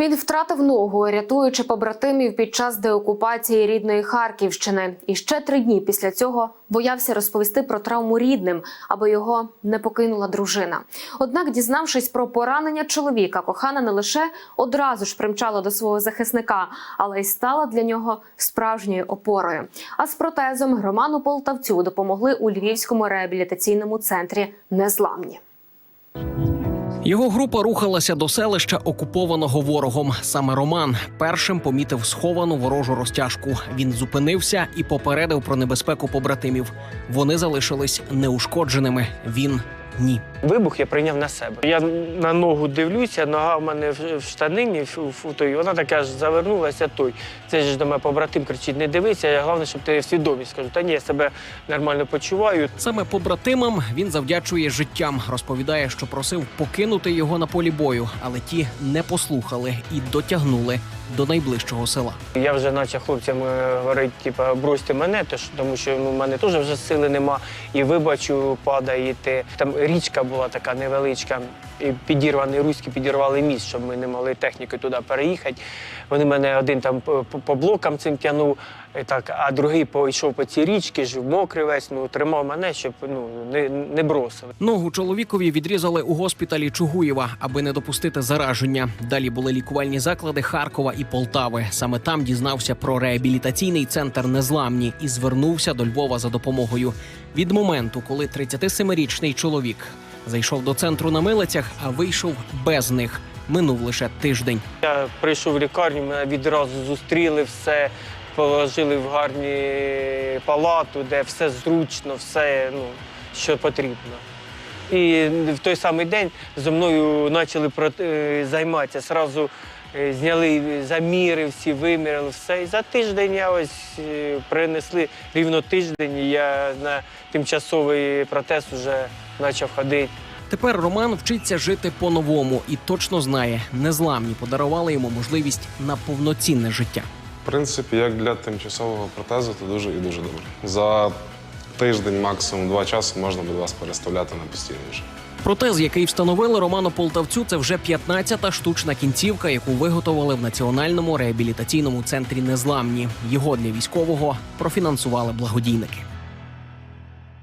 Він втратив ногу, рятуючи побратимів під час деокупації рідної Харківщини. І ще три дні після цього боявся розповісти про травму рідним, аби його не покинула дружина. Однак, дізнавшись про поранення чоловіка, кохана не лише одразу ж примчала до свого захисника, але й стала для нього справжньою опорою. А з протезом Роману Полтавцю допомогли у Львівському реабілітаційному центрі Незламні. Його група рухалася до селища, окупованого ворогом. Саме Роман першим помітив сховану ворожу розтяжку. Він зупинився і попередив про небезпеку побратимів. Вони залишились неушкодженими. Він ні. Вибух я прийняв на себе. Я на ногу дивлюся, нога в мене в в штанині, в, в той, вона така ж завернулася той. Це ж до мене побратим кричить, не дивися, я головне, щоб ти свідомість скажу. Та ні, я себе нормально почуваю. Саме побратимам він завдячує життям. Розповідає, що просив покинути його на полі бою, але ті не послухали і дотягнули до найближчого села. Я вже почав хлопцям е, говорити, типу, бросьте мене, то тому що ну, в мене теж вже сили нема. І вибачу, падаєте. Там річка була така невеличка, і підірваний руські підірвали міст, щоб ми не могли технікою туди переїхати. Вони мене один там по, блокам цим тягнув, і так, а другий пішов по цій річці, ж мокрий весь, ну, тримав мене, щоб ну, не, не бросили. Ногу чоловікові відрізали у госпіталі Чугуєва, аби не допустити зараження. Далі були лікувальні заклади Харкова і Полтави. Саме там дізнався про реабілітаційний центр Незламні і звернувся до Львова за допомогою. Від моменту, коли 37-річний чоловік зайшов до центру на милицях, а вийшов без них. Минув лише тиждень. Я прийшов в лікарню, мене відразу зустріли, все положили в гарні палату, де все зручно, все, ну, що потрібно. І в той самий день зі мною почали про- е, займатися. Сразу е, зняли заміри, всі виміряли, все. І за тиждень я ось е, принесли рівно тиждень, і я на тимчасовий протез вже почав ходити. Тепер Роман вчиться жити по-новому і точно знає, незламні подарували йому можливість на повноцінне життя. В принципі, як для тимчасового протезу, то дуже і дуже добре. За тиждень, максимум два часу можна буде вас переставляти на постійніше. Протез, який встановили Роману Полтавцю, це вже 15-та штучна кінцівка, яку виготовили в національному реабілітаційному центрі Незламні. Його для військового профінансували благодійники.